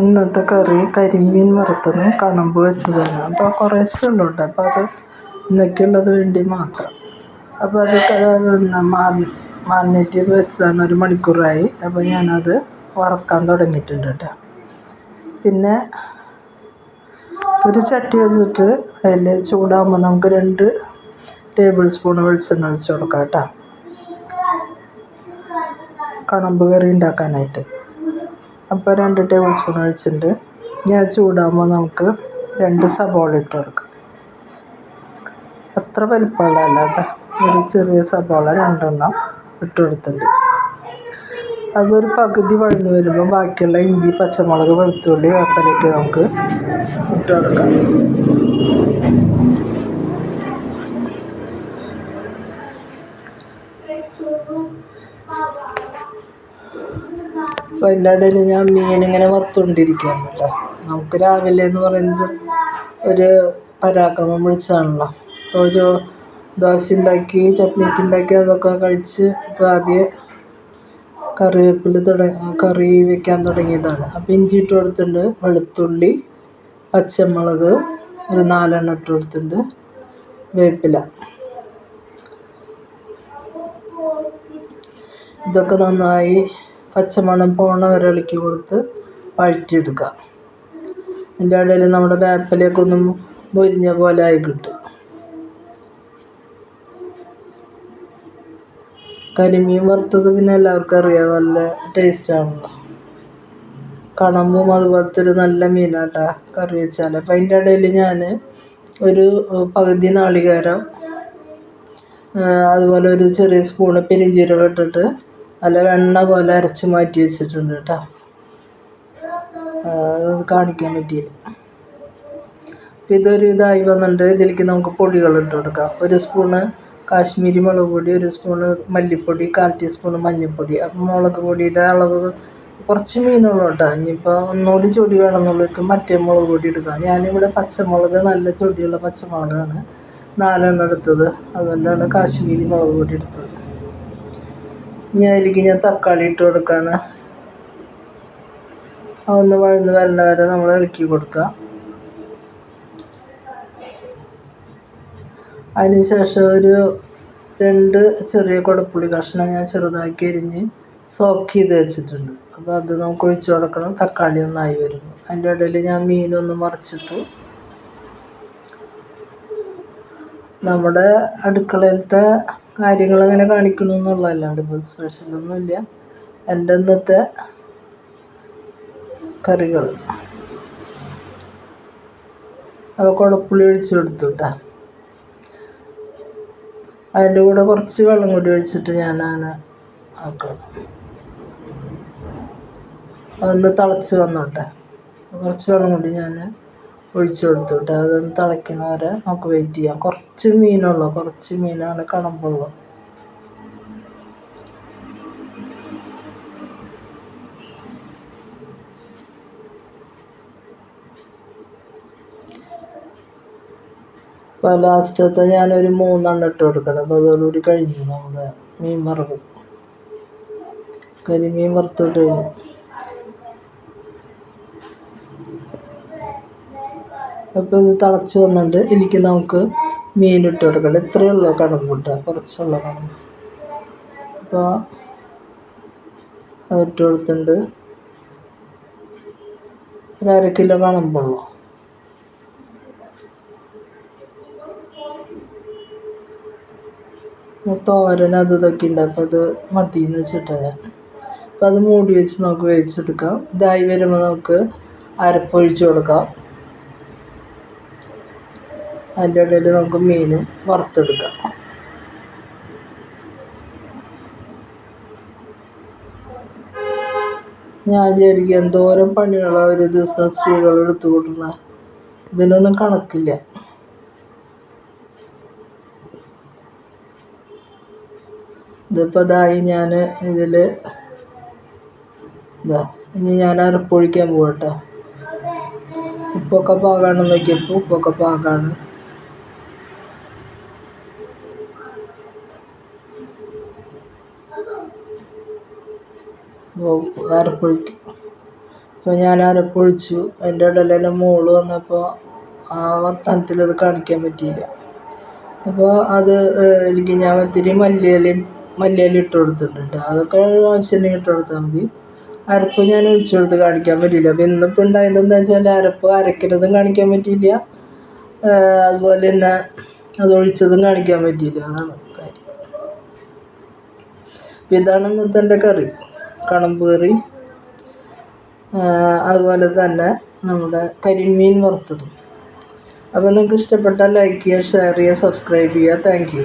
ഇന്നത്തെ കറി കരിമീൻ വറുത്തതും കണമ്പ് വെച്ചതാണ്. അപ്പോൾ കുറേശ്ശേ ഉള്ളൂ കേട്ടോ അപ്പോൾ അത് ഇന്നേക്കുള്ളത് വേണ്ടി മാത്രം. അപ്പോൾ അത് മാറിനേറ്റ് ചെയ്ത് വെച്ചതാണ്. ഒരു മണിക്കൂറായി. അപ്പോൾ ഞാനത് വറക്കാൻ തുടങ്ങിയിട്ടുണ്ട് കേട്ടോ. പിന്നെ ഒരു ചട്ടി വെച്ചിട്ട് അതിൽ ചൂടാകുമ്പോൾ നമുക്ക് രണ്ട് ടേബിൾ സ്പൂൺ വെളിച്ചെണ്ണ ഒഴിച്ച് കൊടുക്കാം കേട്ടോ. കണമ്പ് കറി ഉണ്ടാക്കാനായിട്ട്. അപ്പോൾ രണ്ട് ടേബിൾ സ്പൂൺ ഒഴിച്ചിട്ടുണ്ട്. ഞാൻ ചൂടാകുമ്പോൾ നമുക്ക് രണ്ട് സബോള ഇട്ട് കൊടുക്കാം. അത്ര വലിപ്പമുള്ളതല്ല കേട്ടോ. ഒരു ചെറിയ സബോള രണ്ടെണ്ണം ഇട്ട് കൊടുത്തിട്ടുണ്ട്. അതൊരു പകുതി വഴന്ന് വരുമ്പോൾ ബാക്കിയുള്ള ഇഞ്ചി പച്ചമുളക് വെളുത്തുള്ളി വേപ്പലൊക്കെ നമുക്ക് ഇട്ട് കൊടുക്കാം. അപ്പോൾ അതിന്റെ ഇടയിൽ ഞാൻ മീനിങ്ങനെ വറുത്തുകൊണ്ടിരിക്കുകയാണ് കേട്ടോ. നമുക്ക് രാവിലെ എന്ന് പറയുന്നത് ഒരു പരാക്രമം വിളിച്ചതാണല്ലോ ഒരു ദോശ ഉണ്ടാക്കി ചട്നിക്ക് ഉണ്ടാക്കി അതൊക്കെ കഴിച്ച് ഇപ്പോൾ ആദ്യം കറിവേപ്പില തുടങ്ങി കറി വെക്കാൻ തുടങ്ങിയതാണ്. അപ്പോൾ ഇഞ്ചി ഇട്ട് കൊടുത്തിട്ടുണ്ട് വെളുത്തുള്ളി പച്ചമുളക് ഒരു നാലെണ്ണം ഇട്ട് കൊടുത്തിട്ടുണ്ട് വേപ്പില. ഇതൊക്കെ നന്നായി പച്ചമണം പോണ വരെ ഇളക്കി കൊടുത്ത് വഴറ്റിയെടുക്കുക. അതിന്റെ ഇടയിൽ നമ്മുടെ വേപ്പിലയൊക്കെ ഒന്ന് പോലെ ആയി കിട്ടും. കരിമീൻ വറുത്തത് പിന്നെ എല്ലാവർക്കും അറിയാം നല്ല ടേസ്റ്റാണല്ലോ. കണമ്പും അതുപോലത്തെ ഒരു നല്ല മീനാട്ടാ കറി വെച്ചാൽ അപ്പം അതിന്റെ ഇടയിൽ ഞാൻ ഒരു പകുതി നാളികേരം അതുപോലെ ഒരു ചെറിയ സ്പൂണ് പെരിഞ്ചീരകം ഇട്ടിട്ട് നല്ല വെണ്ണ പോലെ അരച്ച് മാറ്റി വെച്ചിട്ടുണ്ട് കേട്ടോ. അത് കാണിക്കാൻ പറ്റിയില്ല. അപ്പം ഇതൊരു ഇതായി വന്നിട്ട് ഇതിലേക്ക് നമുക്ക് പൊടികൾ ഇട്ട് കൊടുക്കാം. ഒരു സ്പൂണ് കാശ്മീരി മുളക് പൊടി ഒരു സ്പൂണ് മല്ലിപ്പൊടി കാൽ ടീസ്പൂണ് മഞ്ഞൾപ്പൊടി. അപ്പം മുളക് പൊടിയുടെ അളവ് കുറച്ച് മീനുള്ളൂ കേട്ടോ. ഇനിയിപ്പോൾ ഒന്നുകൂടി ചൊടി വേണമെന്നുള്ളവർക്ക് മറ്റേ മുളക് പൊടി എടുക്കാം. ഞാനിവിടെ പച്ചമുളക് നല്ല ചൊടിയുള്ള പച്ചമുളകാണ്. നാലെണ്ണം എടുത്തത്. അതുകൊണ്ടാണ് കാശ്മീരി മുളക് പൊടി എടുത്തത്. ഇനി അതിലേക്ക് ഞാൻ തക്കാളി ഇട്ട് കൊടുക്കുകയാണ് അതൊന്ന് വഴന്ന് വരണ വരെ നമ്മൾ ഇളക്കി കൊടുക്കുക. അതിന് ശേഷം ഒരു രണ്ട് ചെറിയ കുടപ്പുളി കഷ്ണം ഞാൻ ചെറുതാക്കി അരിഞ്ഞ് സോക്ക് ചെയ്ത് വെച്ചിട്ടുണ്ട്. അപ്പോൾ അത് നമുക്ക് ഒഴിച്ചു കൊടുക്കണം. തക്കാളി ഒന്നായി വരുന്നു. അതിന്റെ ഇടയിൽ ഞാൻ മീനൊന്ന് മറിച്ചിട്ടു. നമ്മുടെ അടുക്കളയിലത്തെ കാര്യങ്ങൾ അങ്ങനെ കാണിക്കണം എന്നുള്ളതല്ലാണ്ട് ഇപ്പോൾ സ്പെഷ്യലൊന്നുമില്ല എന്റെ ഇന്നത്തെ കറികൾ. അപ്പോൾ കുഴപ്പുള്ളി ഒഴിച്ച് കൊടുത്തു കേട്ടോ അതിന്റെ കൂടെ കുറച്ച് വെള്ളം കൂടി ഒഴിച്ചിട്ട് ഞാൻ അങ്ങനെ ആക്കണം. അതൊന്ന് തിളച്ച് വന്നോട്ടെ. കുറച്ച് വെള്ളം കൂടി ഞാൻ ഒഴിച്ച് കൊടുത്തു കേട്ടോ അതൊന്ന് തിളയ്ക്കണ വരെ നമുക്ക് വെയിറ്റ് ചെയ്യാം. കുറച്ച് മീനുള്ളൂ. കുറച്ച് മീനാണ് കണമ്പുള്ളൂ. അപ്പോൾ ലാസ്റ്റത്തെ ഞാനൊരു മൂന്നെണ്ണം ഇട്ട് കൊടുക്കണം. അപ്പോൾ അതോടുകൂടി കഴിഞ്ഞു. നമ്മുടെ മീൻ വറവ്. കരിമീൻ വറുത്തത് കഴിഞ്ഞു. അപ്പോൾ ഇത് തിളച്ച് വന്നിട്ട് എനിക്ക് നമുക്ക് മീൻ ഇട്ട് കൊടുക്കണം. ഇത്രയേ ഉള്ളൂ കടമ്പ് കിട്ടുക കുറച്ചുള്ള കടമ്പ് അപ്പോൾ അതിട്ട് കൊടുത്തിട്ടുണ്ട് ഒരു അര കിലോ കടമ്പുള്ളൂ തോരൻ അത് ഇതൊക്കെ ഉണ്ട്. അപ്പോൾ അത് മതിയെന്ന് വെച്ചിട്ടാണ് അപ്പോൾ അത് മൂടി വെച്ച് നമുക്ക് വേവിച്ചെടുക്കാം. ഇതായി വരുമ്പോൾ നമുക്ക് അരപ്പൊഴിച്ച് കൊടുക്കാം. അതിന്റെ ഇടയിൽ നമുക്ക് മീനും വറുത്തെടുക്കാം. ഞാൻ വിചാരിക്കും എന്തോരം പണികളാണ് ഒരു ദിവസം സ്ത്രീകൾ എടുത്തു കൂട്ടുന്ന. ഇതിനൊന്നും കണക്കില്ല. ഇതിപ്പോൾ ഇതായി ഞാൻ ഇതിൽ ഇതാ ഇനി ഞാൻ അരപ്പൊഴിക്കാൻ പോകട്ടോ ഉപ്പൊക്കെ പാകമാണെന്ന് നോക്കിയപ്പോൾ ഉപ്പൊക്കെ പാകമാണ് അരപ്പൊഴിക്കും അപ്പോൾ ഞാൻ അരപ്പൊഴിച്ചു അതിന്റെ ഇടയിലെല്ലാം മോൾ വന്നപ്പോൾ ആ വർത്തമാനത്തിൽ അത് കാണിക്കാൻ പറ്റിയില്ല. അപ്പോൾ അത് എനിക്ക് ഞാൻ ഒത്തിരി മല്ലിയിലയും മല്ലിയില ഇട്ട് കൊടുത്തിട്ടുണ്ട്. അതൊക്കെ ആവശ്യത്തിന് ഇട്ട് കൊടുത്താൽ മതി. അരപ്പ് ഞാൻ ഒഴിച്ചു കൊടുത്ത് കാണിക്കാൻ പറ്റിയില്ല. അപ്പോൾ ഇന്നിപ്പോൾ ഉണ്ടായത് എന്താ വെച്ചാൽ അരപ്പ് അരക്കുന്നതും കാണിക്കാൻ പറ്റിയില്ല. അതുപോലെ തന്നെ അത് ഒഴിച്ചതും കാണിക്കാൻ പറ്റിയില്ല. അതാണ് കാര്യം. ഇതാണ് ഇന്നത്തെ എന്റെ കറി. കണമ്പ് കറി അതുപോലെ തന്നെ നമ്മുടെ കരിമീൻ വറുത്തതും. അപ്പോൾ നിങ്ങൾക്ക് ഇഷ്ടപ്പെട്ടാൽ ലൈക്ക് ചെയ്യുക ഷെയർ ചെയ്യുക സബ്സ്ക്രൈബ് ചെയ്യുക. Thank you